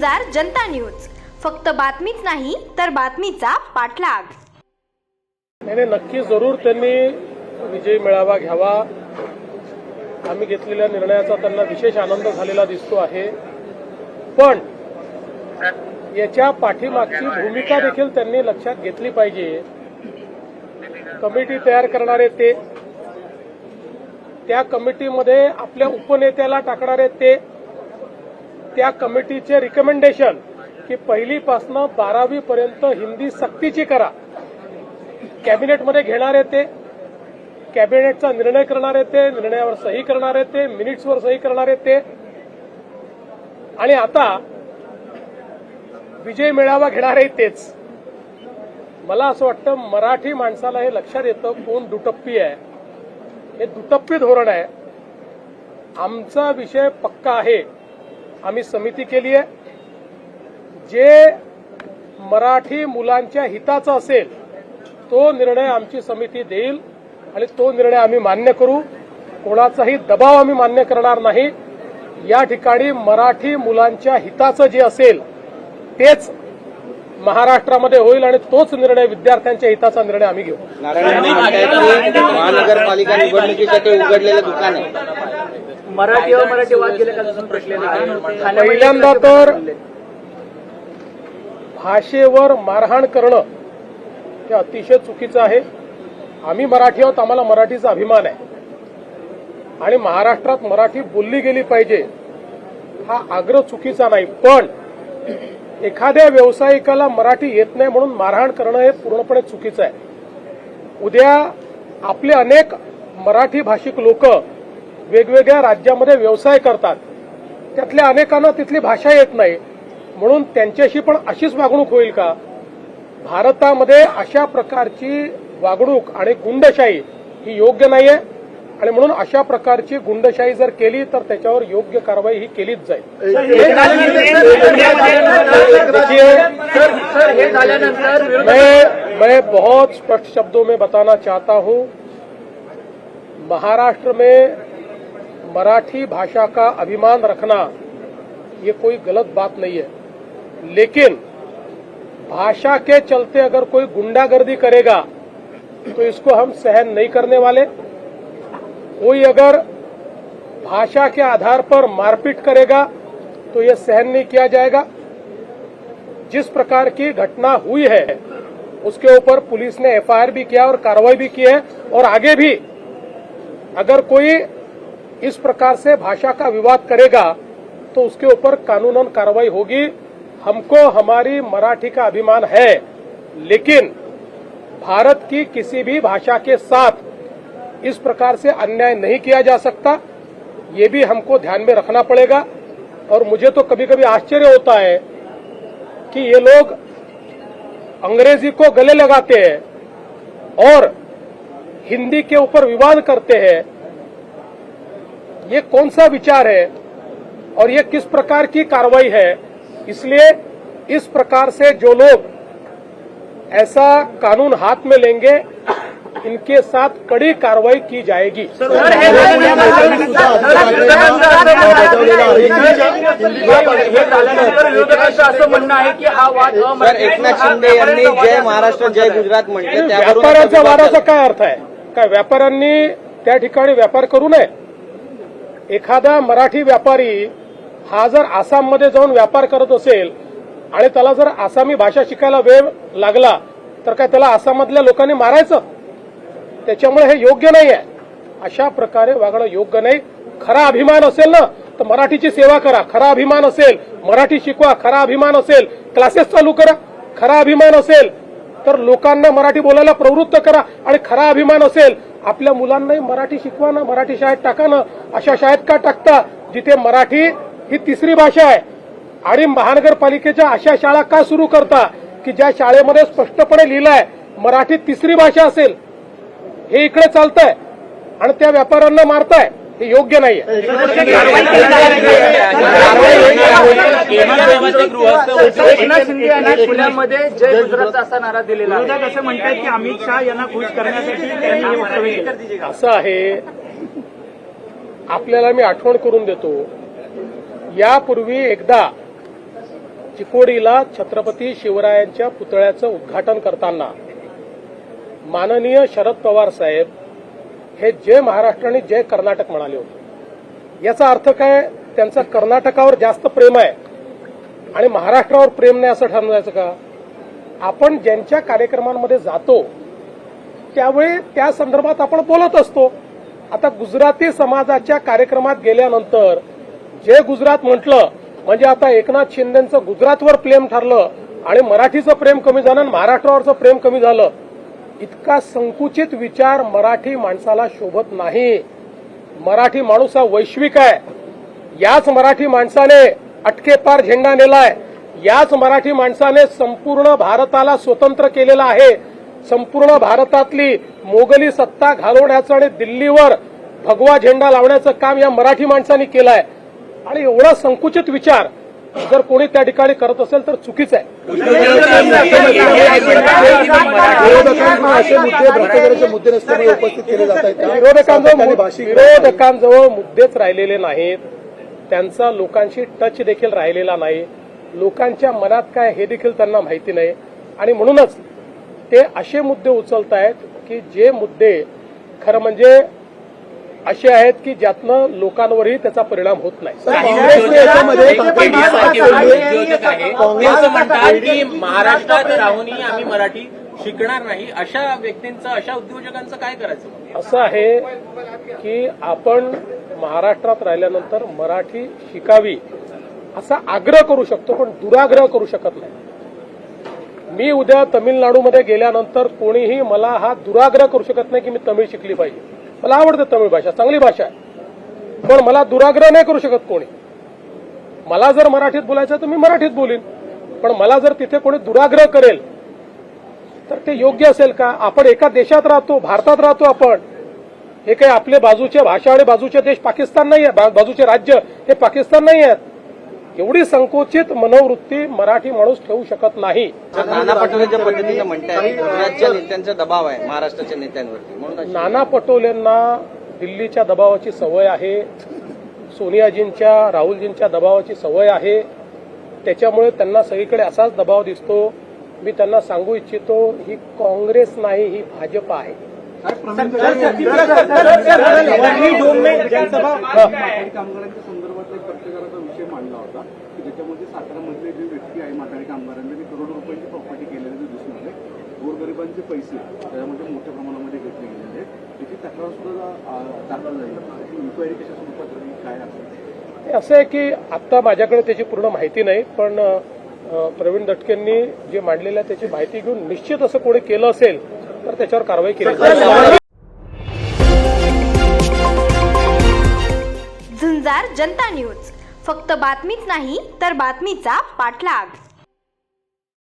गुंजार जनता news. फक्त बातमीच नाही तर बातमीचा पाठलाग. नाही नाही, नक्की जरूर त्यांनी विजय मेळावा घ्यावा. आम्ही घेतलेल्या निर्णयाचा त्यांना विशेष आनंद झालेला दिसतो आहे. पण याच्या पाठीमागची भूमिका देखील त्यांनी लक्षात घेतली पाहिजे. कमिटी तयार करणारे ते त्या कमिटीमध्ये आपल्या उपनेत्याला टाकणारे ते त्या कमिटीचे रिकमेंडेशन की पहिलीपासनं बारावीपर्यंत हिंदी सक्तीची करा. कॅबिनेटमध्ये घेणारे ते. कॅबिनेटचा निर्णय करणारे ते. निर्णयावर सही करणारे ते. मिनिट्सवर सही करणारे ते. आणि आता विजय मेळावा घेणारे तेच. मला असं वाटतं मराठी माणसाला हे लक्षात येतं कोण दुटप्पी आहे. हे दुटप्पी धोरण आहे. आमचा विषय पक्का आहे. आम्ही समिती केली आहे. जे मराठी मुलांच्या हिताचा असेल तो निर्णय आमची समिती देईल आणि तो निर्णय आम्ही मान्य करू. कोणाचाही दबाव आम्ही मान्य करणार नाही. या ठिकाणी मराठी मुलांच्या हिताचं जे असेल तेच महाराष्ट्रामध्ये होईल आणि तोच निर्णय विद्यार्थ्यांच्या हिताचा निर्णय आम्ही घेऊ. महानगरपालिका निवडणुकीसाठी उघडलेलं दुकान आहे. मराठी अमराठी वाद गेले का प्रश्न. पहिल्यांदा तर भाषेवर मारहाण करणं हे अतिशय चुकीचं आहे. आम्ही मराठी आहोत आम्हाला मराठीचा अभिमान आहे. आणि महाराष्ट्रात मराठी बोलली गेली पाहिजे हा आग्रह चुकीचा नाही. पण एखाद्या व्यावसायिकाला मराठी येत नाही म्हणून मारहाण करणं हे पूर्णपणे चुकीचं आहे. उद्या आपले अनेक मराठी भाषिक लोक वेगवेगळ्या राज्यामध्ये व्यवसाय करतात. त्यातल्या अनेकांना तिथली भाषा येत नाही. म्हणून त्यांच्याशी पण अशीच वागणूक होईल का? भारतामध्ये अशा प्रकारची वागणूक आणि गुंडशाही ही योग्य नाहीये. आणि म्हणून अशा प्रकारची गुंडशाही जर केली तर त्याच्यावर योग्य कारवाई ही केलीच जाईल. हे मैं बहुत स्पष्ट शब्दों में बताना चाहता हूं। महाराष्ट्र में मराठी भाषा का अभिमान रखना, ये कोई गलत बात नहीं है। लेकिन, भाषा के चलते अगर कोई गुंडागर्दी करेगा तो इसको हम सहन नहीं करने वाले। कोई अगर भाषा के आधार पर मारपीट करेगा तो यह सहन नहीं किया जाएगा। जिस प्रकार की घटना हुई है, उसके ऊपर पुलिस ने एफआईआर भी किया और कार्रवाई भी की है। और आगे भी, अगर कोई इस प्रकार से भाषा का विवाद करेगा तो उसके ऊपर कानूनन कार्रवाई होगी। हमको हमारी मराठी का अभिमान है, लेकिन भारत की किसी भी भाषा के साथ इस प्रकार से अन्याय नहीं किया जा सकता। ये भी हमको ध्यान में रखना पड़ेगा। और मुझे तो कभी कभी आश्चर्य होता है कि ये लोग अंग्रेज़ी को गले लगाते हैं और हिंदी के ऊपर विवाद करते हैं। ये कौन सा विचार है और ये किस प्रकार की कार्रवाई है इसलिए इस प्रकार से जो लोग ऐसा कानून हाथ में लेंगे इनके साथ कड़ी कार्रवाई की जाएगी सर हे झाल्यानंतर विरोधकांचं असं म्हणणं आहे की हा वाद तर अमराठी एकनाथ शिंदे यांनी जय महाराष्ट्र जय गुजरात म्हटले त्यावरून व्यापाऱ्यांच्या वादाचा काय अर्थ आहे काय व्यापाऱ्यांनी त्या ठिकाणी व्यापार करू नये एखादा मराठी व्यापारी हा जर आसाममध्ये जाऊन व्यापार करत असेल आणि त्याला जर आसामी भाषा शिकायला वेळ लागला तर काय त्याला आसाममधल्या लोकांनी मारायचं? त्याच्यामुळे हे योग्य नाही आहे अशा प्रकारे वागणं योग्य नाही. खरा अभिमान असेल ना तर मराठीची सेवा करा. खरा अभिमान असेल मराठी शिकवा. खरा अभिमान असेल क्लासेस चालू करा. खरा अभिमान असेल तर लोकांना मराठी बोलायला प्रवृत्त करा. आणि खरा अभिमान असेल आपल्या मुलांनाही मराठी शिकवा ना मराठी शाळेत टाका ना अशा शाळेत का टाकता? जिथे मराठी ही तिसरी भाषा आहे. आणि महानगरपालिकेच्या अशा शाळा का सुरू करता? की ज्या शाळेमध्ये स्पष्टपणे लिहिलंय मराठी तिसरी भाषा असेल. हे इकडे चालतंय. आणि त्या व्यापाऱ्यांना मारताय. हे योग्य नाही एकनाथ शिंदे यांनी पुण्यामध्ये जय गुजरात असा नारा दिलेला विरोधक असं म्हणतात की अमित शहा यांना खुश करण्यासाठी त्यांनी हे वक्तव्य केलं असं आहे. आपल्याला मी आठवण करून देतो. यापूर्वी एकदा चिकोडीला छत्रपती शिवरायांच्या पुतळ्याचं उद्घाटन करताना माननीय शरद पवार साहेब हे जय महाराष्ट्र आणि जय कर्नाटक म्हणाले होते. याचा अर्थ काय? त्यांचं कर्नाटकावर जास्त प्रेम आहे. आणि महाराष्ट्रावर प्रेम नाही असं ठरवायचं का? आपण ज्यांच्या कार्यक्रमांमध्ये जातो त्यावेळी त्या संदर्भात आपण बोलत असतो. आता गुजराती समाजाच्या कार्यक्रमात गेल्यानंतर जे गुजरात म्हटलं म्हणजे आता एकनाथ शिंदेचं गुजरातवर प्रेम ठरलं आणि मराठीचं प्रेम कमी झालं आणि महाराष्ट्रावरचं प्रेम कमी झालं इतका संकुचित विचार मराठी माणसाला शोभत नाही. मराठी माणूस हा वैश्विक आहे. याच मराठी माणसाने अटकेपार झेंडा नेलाय. याच मराठी माणसाने संपूर्ण भारताला स्वतंत्र केलेलं आहे. संपूर्ण भारतातली मोगली सत्ता घालवण्याचं आणि दिल्लीवर भगवा झेंडा लावण्याचं काम या मराठी माणसांनी केलंय. आणि एवढा संकुचित विचार जर कोणी त्या ठिकाणी करत असेल तर चुकीचं आहे. विरोधकांना असे मुद्दे भ्रष्टाचाराचे मुद्दे नसल्यामुळे उपस्थित केले जात आहेत विरोधकांजवळ भाषिक विरोधकांजवळ मुद्देच राहिलेले नाहीत. त्यांचा लोकांशी टच देखील राहिलेला नाही. लोकांच्या मनात काय हे देखील त्यांना माहिती नाही. आणि म्हणूनच ते असे मुद्दे उचलत आहेत की जे मुद्दे खरं म्हणजे असे आहेत की ज्यातनं लोकांवरही त्याचा परिणाम होत नाही. महाराष्ट्रात राहूनही आम्ही मराठी शिकणार नाही. अशा व्यक्तींचं अशा उद्योजकांचं काय करायचं असं आहे की आपण महाराष्ट्रात राहिल्यानंतर मराठी शिकावी असा आग्रह करू शकतो पण दुराग्रह करू शकत नाही. मी उद्या तमिळनाडूमध्ये गेल्यानंतर कोणीही मला हा दुराग्रह करू शकत नाही की मी तमिळ शिकली पाहिजे. मला आवडतं तमिळ भाषा चांगली भाषा आहे. पण मला दुराग्रह नाही करू शकत कोणी. मला जर मराठीत बोलायचं तर मी मराठीत बोलीन. पण मला जर तिथे कोणी दुराग्रह करेल तर ते योग्य असेल का? आपण एका देशात राहतो भारतात राहतो आपण. हे काही आपले बाजूचे भाषा आणि बाजूचे देश पाकिस्तान नाही आहे बाजूचे राज्य हे पाकिस्तान नाही आहेत एवढी संकुचित मनोवृत्ती मराठी माणूस ठेवू शकत नाही. नाना पटोले ज्या पद्धतीनं म्हणताय. नेत्यांचा दबाव आहे महाराष्ट्राच्या नेत्यांवरती. म्हणून नाना पटोलेंना दिल्लीच्या दबावाची सवय आहे. सोनियाजींच्या राहुलजींच्या दबावाची सवय आहे. त्याच्यामुळे त्यांना सगळीकडे असाच दबाव दिसतो. मी त्यांना सांगू इच्छितो ही काँग्रेस नाही ही भाजप आहे. वरळी डोम में जनसभा माथाडी कामगारांच्या संदर्भातला एक पत्रकाराचा विषय मांडला होता की ज्याच्यामध्ये सातारामधले जे व्यक्ती आहे माथाडी कामगारांनी ते करोडो रुपयांची प्रॉपर्टी केलेले दिसून आले गोरगरिबांचे पैसे त्याच्यामध्ये मोठ्या प्रमाणामध्ये घेतले गेलेले आहेत त्याची तक्रार सुद्धा दाखल झाली इन्क्वायरी कशा स्वरूपात काय असेल ते असं आहे की आत्ता माझ्याकडे त्याची पूर्ण माहिती नाही पण प्रवीण दटकेंनी जे मांडलेलं आहे त्याची माहिती घेऊन निश्चित असं कोणी केलं असेल तर त्याच्यावर कारवाई केली झुंजार जनता न्यूज. फक्त बातमीच नाही तर बातमीचा पाठलाग.